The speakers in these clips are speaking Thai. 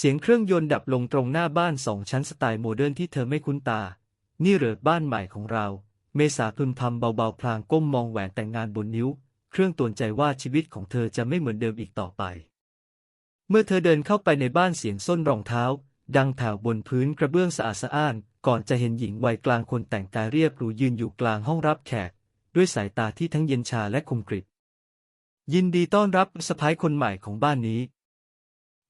เสียงเครื่องยนต์ดับลงตรงหน้าบ้านสองชั้นสไตล์โมเดิร์นที่เธอไม่คุ้นตา นี่เหรอบ้านใหม่ของเรา เมษาพึมพำเบาๆพลางก้มมองแหวนแต่งงานบนนิ้ว เครื่องตวนใจว่าชีวิตของเธอจะไม่เหมือนเดิมอีกต่อไป เมื่อเธอเดินเข้าไปในบ้านเสียงส้นรองเท้า ดังแผ่วบนพื้นกระเบื้องสะอาดสะอ้าน ก่อนจะเห็นหญิงวัยกลางคนแต่งกายเรียบหรูยืนอยู่กลางห้องรับแขก ด้วยสายตาที่ทั้งเย็นชาและคมกริบยินดีต้อนรับสะพ้ายคนใหม่ของบ้านนี้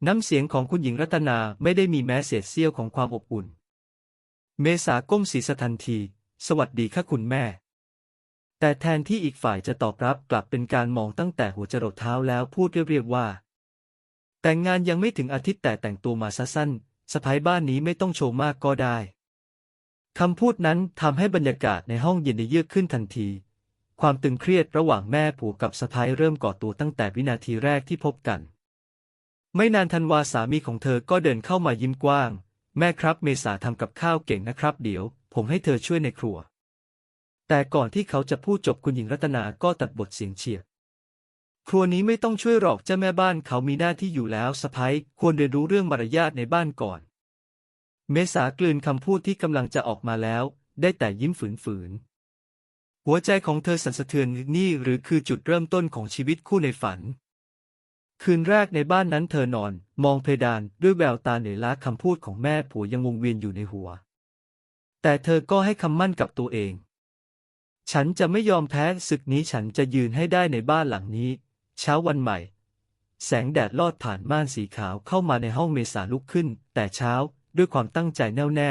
น้ำเสียงของคุณหญิงรัตนาไม่ได้มีแม้เศษเสี้ยวของความอบอุ่น เมษาก้มศีรษะทันที สวัสดีค่ะคุณแม่ แต่แทนที่อีกฝ่ายจะตอบรับกลับเป็นการมองตั้งแต่หัวจรดเท้าแล้วพูดเรียบๆว่า แต่งงานยังไม่ถึงอาทิตย์แต่แต่งตัวมาซะสั้นสะพ้ายบ้านนี้ไม่ต้องโชว์มากก็ได้คำพูดนั้นทำให้บรรยากาศในห้องเย็นเยือกขึ้นทันที ความตึงเครียดระหว่างแม่ผัวกับสะพ้ายเริ่มก่อตัวตั้งแต่วินาทีแรกที่พบกัน ไม่นานทันวาสามีของเธอก็เดินเข้ามายิ้มกว้าง แม่ครับเมษาทำกับข้าวเก่งนะครับ เดี๋ยว ผมให้เธอช่วยในครัว แต่ก่อนที่เขาจะพูดจบคุณหญิงรัตนาก็ตัดบทเสียงเฉียบครัวนี้ไม่ต้องช่วยหรอกเจ้าแม่บ้านเขามีหน้าที่อยู่แล้วสะพ้ยควรเรียนรู้เรื่องมารยาทในบ้านก่อน เมษากลืนคำพูดที่กำลังจะออกมาแล้ว ได้แต่ยิ้มฝืนๆหัวใจของเธอสั่นสะเทือนนี่หรือคือจุดเริ่มต้นของชีวิตคู่ในฝัน คืนแรกในบ้านนั้นเธอนอน มองเพดานด้วยแววตาเหนื่อยล้าคำพูดของแม่ผัวยังวงเวียนอยู่ในหัว แต่เธอก็ให้คำมั่นกับตัวเอง ฉันจะไม่ยอมแพ้ศึกนี้ฉันจะยืนให้ได้ในบ้านหลังนี้ เช้าวันใหม่ แสงแดดลอดผ่านม่านสีขาวเข้ามาในห้องเมษาลุกขึ้น แต่เช้าด้วยความตั้งใจแน่วแน่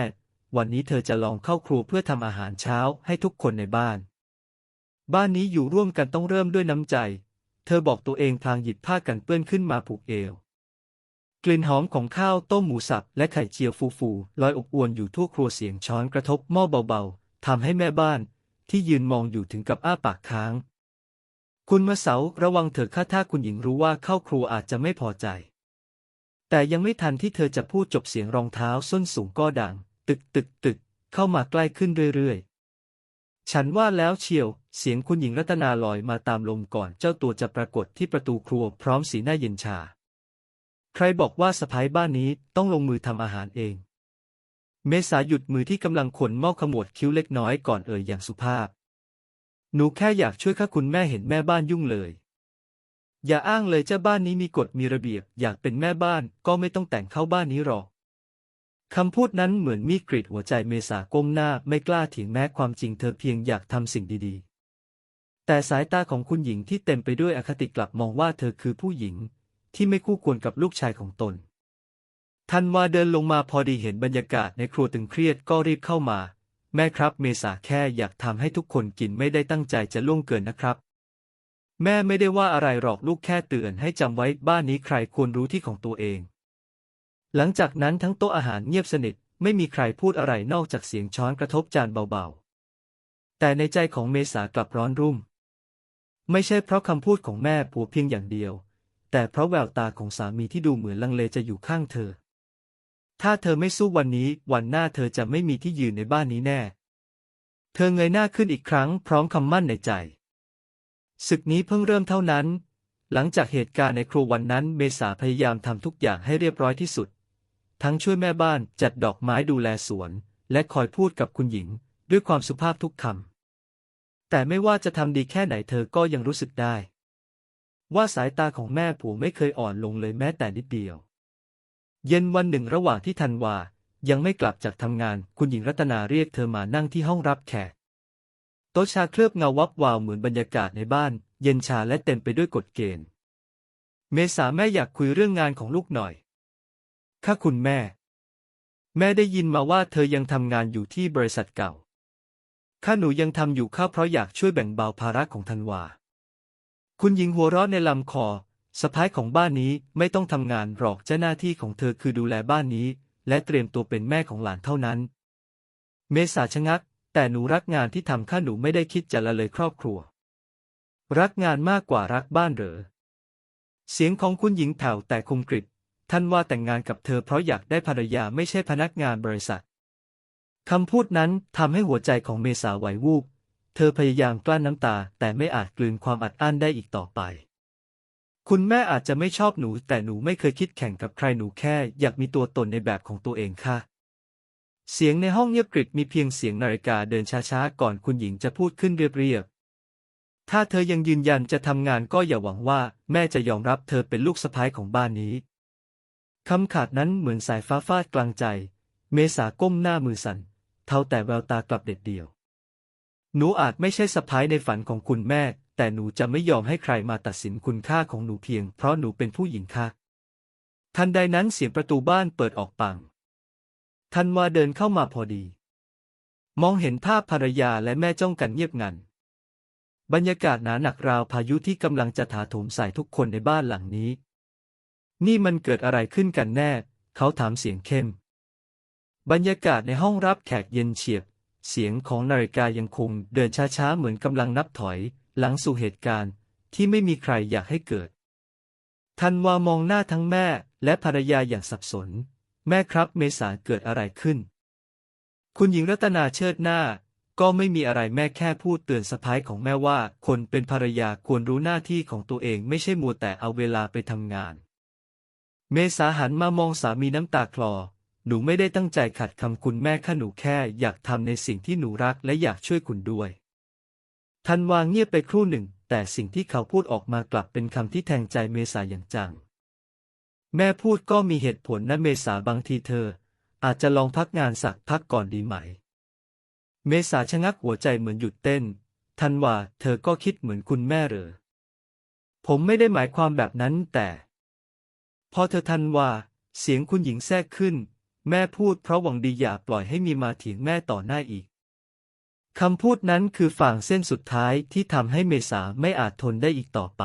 วันนี้เธอจะลองเข้าครัวเพื่อทำอาหารเช้าให้ทุกคนในบ้าน บ้านนี้อยู่ร่วมกันต้องเริ่มด้วยน้ำใจ เธอบอกตัวเองพลางหยิบผ้ากันเปื้อนขึ้นมาผูกเอว กลิ่นหอมของข้าวต้มหมูสับและไข่เจียวฟูๆลอยอบอวนอยู่ทั่วครัวเสียงช้อนกระทบหม้อเบาๆทำให้แม่บ้านที่ยืนมองอยู่ถึงกับอ้าปากค้าง คุณมาเสาระวังเถอะข้าถ้าคุณหญิงรู้ว่าเข้าครัวอาจจะไม่พอใจ แต่ยังไม่ทันที่เธอจะพูดจบเสียงรองเท้าส้นสูงก็ดัง ตึกตึกตึกเข้ามาใกล้ขึ้นเรื่อยๆ ฉันว่าแล้วเชียว เสียงคุณหญิงรัตนาลอยมาตามลมก่อนเจ้าตัวจะปรากฏที่ประตูครัวพร้อมสีหน้าเย็นชา ใครบอกว่าสะพ้ายบ้านนี้ต้องลงมือทำอาหารเอง เมษาหยุดมือที่กำลังขนหม้อขมวดคิ้วเล็กน้อยก่อนเอ่ยอย่างสุภาพ หนูแค่อยากช่วยข้าคุณแม่เห็นแม่บ้านยุ่งเลย อย่าอ้างเลยเจ้าบ้านนี้มีกฎมีระเบียบ อยากเป็นแม่บ้านก็ไม่ต้องแต่งเข้าบ้านนี้หรอกคำพูดนั้นเหมือนมีดกรีดหัวใจเมษาก้มหน้าไม่กล้าเถียงแม้ความจริงเธอเพียงอยากทำสิ่งดีๆ แต่สายตาของคุณหญิงที่เต็มไปด้วยอคติกลับมองว่าเธอคือผู้หญิง ที่ไม่คู่ควรกับลูกชายของตนทันวาเดินลงมาพอดีเห็นบรรยากาศในครัวตึงเครียดก็รีบเข้ามา แม่ครับเมษาแค่อยากทำให้ทุกคนกินไม่ได้ตั้งใจจะล่วงเกินนะครับ แม่ไม่ได้ว่าอะไรหรอกลูกแค่เตือนให้จำไว้บ้านนี้ใครควรรู้ที่ของตัวเอง หลังจากนั้นทั้งโต๊ะอาหารเงียบสนิทไม่มีใครพูดอะไรนอกจากเสียงช้อนกระทบจานเบาๆ แต่ในใจของเมษากลับร้อนรุ่ม ไม่ใช่เพราะคำพูดของแม่ผัวเพียงอย่างเดียว แต่เพราะแววตาของสามีที่ดูเหมือนลังเลจะอยู่ข้างเธอ ถ้าเธอไม่สู้วันนี้ วันหน้าเธอจะไม่มีที่ยืนในบ้านนี้แน่ เธอเงยหน้าขึ้นอีกครั้งพร้อมคำมั่นในใจ ศึกนี้เพิ่งเริ่มเท่านั้น หลังจากเหตุการณ์ในครัววันนั้นเมษาพยายามทำทุกอย่างให้เรียบร้อยที่สุด ทั้งช่วยแม่บ้านจัดดอกไม้ดูแลสวน และคอยพูดกับคุณหญิง ด้วยความสุภาพทุกคำ แต่ไม่ว่าจะทำดีแค่ไหนเธอก็ยังรู้สึกได้ ว่าสายตาของแม่ผัวไม่เคยอ่อนลงเลยแม้แต่นิดเดียว เย็นวันหนึ่งระหว่างที่ธันวา ยังไม่กลับจากทำงาน คุณหญิงรัตนาเรียกเธอมานั่งที่ห้องรับแขกโต๊ะชาเคลือบเงาวับวาวเหมือนบรรยากาศในบ้าน เย็นชาและเต็มไปด้วยกฎเกณฑ์ เมษาแม่อยากคุยเรื่องงานของลูกหน่อย ค่ะคุณแม่ แม่ได้ยินมาว่าเธอยังทำงานอยู่ที่บริษัทเก่า ข้าหนูยังทำอยู่ข้าเพราะอยากช่วยแบ่งเบาภาระของธันวา คุณหญิงหัวเราะในลำคอสะพ้ายของบ้านนี้ไม่ต้องทำงานหรอกเจ้าหน้าที่ของเธอคือดูแลบ้านนี้ และเตรียมตัวเป็นแม่ของหลานเท่านั้น เมษาชะงัก แต่หนูรักงานที่ทำข้าหนูไม่ได้คิดจะละเลยครอบครัว รักงานมากกว่ารักบ้านเหรอ เสียงของคุณหญิงแผ่วแต่คมกริบท่านว่าแต่งงานกับเธอเพราะอยากได้ภรรยาไม่ใช่พนักงานบริษัท คำพูดนั้นทำให้หัวใจของเมษาไหววูบ เธอพยายามกลั้นน้ำตา แต่ไม่อาจกลืนความอัดอั้นได้อีกต่อไป คุณแม่อาจจะไม่ชอบหนู แต่หนูไม่เคยคิดแข่งกับใครหนูแค่ อยากมีตัวตนในแบบของตัวเองค่ะ เสียงในห้องเงียบกริบมีเพียงเสียงนาฬิกาเดินช้าๆ ก่อนคุณหญิงจะพูดขึ้นเรียบๆ ถ้าเธอยังยืนยันจะทำงานก็อย่าหวังว่า แม่จะยอมรับเธอเป็นลูกสะใภ้ของบ้านนี้คำขาดนั้นเหมือนสายฟ้าฟาดกลางใจ เมษาก้มหน้ามือสั่น เท่าแต่แววตากลับเด็ดเดี่ยว หนูอาจไม่ใช่สะพ้ายในฝันของคุณแม่ แต่หนูจะไม่ยอมให้ใครมาตัดสินคุณค่าของหนูเพียง เพราะหนูเป็นผู้หญิงค่ะทันใดนั้นเสียงประตูบ้านเปิดออกปัง ทันวาเดินเข้ามาพอดี มองเห็นภาพภรรยาและแม่จ้องกันเงียบงัน บรรยากาศหนาหนักราวพายุที่กำลังจะถาโถมใส่ทุกคนในบ้านหลังนี้ นี่มันเกิดอะไรขึ้นกันแน่ เขาถามเสียงเข้ม บรรยากาศในห้องรับแขกเย็นเฉียบ เสียงของนาฬิกายังคงเดินช้าๆ เหมือนกำลังนับถอย หลังสู่เหตุการณ์ที่ไม่มีใครอยากให้เกิด ทันวามองหน้าทั้งแม่และภรรยาอย่างสับสน แม่ครับเมษาเกิดอะไรขึ้น คุณหญิงรัตนาเชิดหน้า ก็ไม่มีอะไรแม่แค่พูดเตือนสะพ้ายของแม่ว่า คนเป็นภรรยาควรรู้หน้าที่ของตัวเองไม่ใช่มัวแต่เอาเวลาไปทำงาน เมษาหันมามองสามีน้ำตาคลอ หนูไม่ได้ตั้งใจขัดคำคุณแม่ข้าหนูแค่อยากทำในสิ่งที่หนูรักและอยากช่วยคุณด้วย ทันวางเงียบไปครู่หนึ่ง แต่สิ่งที่เขาพูดออกมากลับเป็นคำที่แทงใจเมษาอย่างจัง แม่พูดก็มีเหตุผลนะเมษาบางทีเธอ อาจจะลองพักงานสักพักก่อนดีไหม เมษาชะงักหัวใจเหมือนหยุดเต้น ทันว่าเธอก็คิดเหมือนคุณแม่เหรอ ผมไม่ได้หมายความแบบนั้นแต่ พอเธอทันว่า เสียงคุณหญิงแทรกขึ้น แม่พูดเพราะหวังดีอย่าปล่อยให้มีมาเถียงแม่ต่อหน้าอีก คำพูดนั้นคือฝั่งเส้นสุดท้ายที่ทำให้เมษาไม่อาจทนได้อีกต่อไป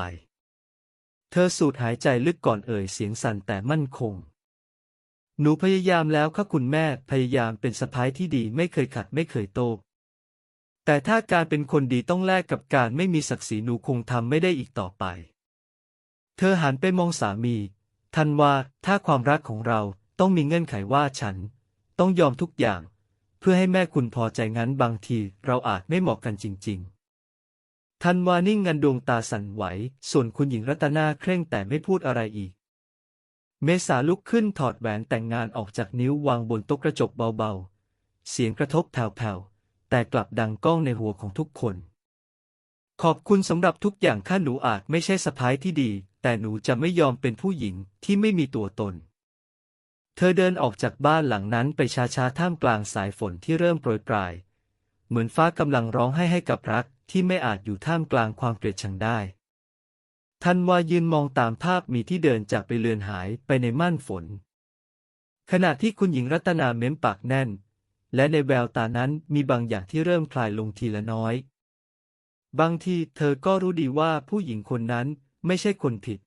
เธอสูดหายใจลึกก่อนเอ่ยเสียงสั่นแต่มั่นคง หนูพยายามแล้วค่ะคุณแม่พยายามเป็นสะพ้ายที่ดีไม่เคยขัดไม่เคยโต้แต่ถ้าการเป็นคนดีต้องแลกกับการไม่มีศักดิ์ศรีหนูคงทำไม่ได้อีกต่อไป เธอหันไปมองสามี ทันว่าถ้าความรักของเรา ต้องมีเงื่อนไขว่าฉัน ต้องยอมทุกอย่าง เพื่อให้แม่คุณพอใจงั้นบางทีเราอาจไม่เหมาะกันจริง ๆ ทันวานิ่งงันดวงตาสั่นไหว ส่วนคุณหญิงรัตนาเคร่งแต่ไม่พูดอะไรอีก เมษาลุกขึ้นถอดแหวนแต่งงานออกจากนิ้ววางบนโต๊ะกระจกเบาๆ เสียงกระทบแผ่วๆ แต่กลับดังก้องในหัวของทุกคน ขอบคุณสำหรับทุกอย่างข้าหนูอาจไม่ใช่สะพ้ายที่ดี แต่หนูจะไม่ยอมเป็นผู้หญิงที่ไม่มีตัวตน เธอเดินออกจากบ้านหลังนั้นไปช้าๆ ท่ามกลางสายฝนที่เริ่มโปรยปลาย เหมือนฟ้ากำลังร้องให้ให้กับรักที่ไม่อาจอยู่ท่ามกลางความเกลียดชังได้ ทันวายืนมองตามภาพมีที่เดินจากไปเลือนหายไปในม่านฝน ขณะที่คุณหญิงรัตนาเม้มปากแน่น และในแววตานั้นมีบางอย่างที่เริ่มคลายลงทีละน้อย บางทีเธอก็รู้ดีว่าผู้หญิงคนนั้นไม่ใช่คนผิด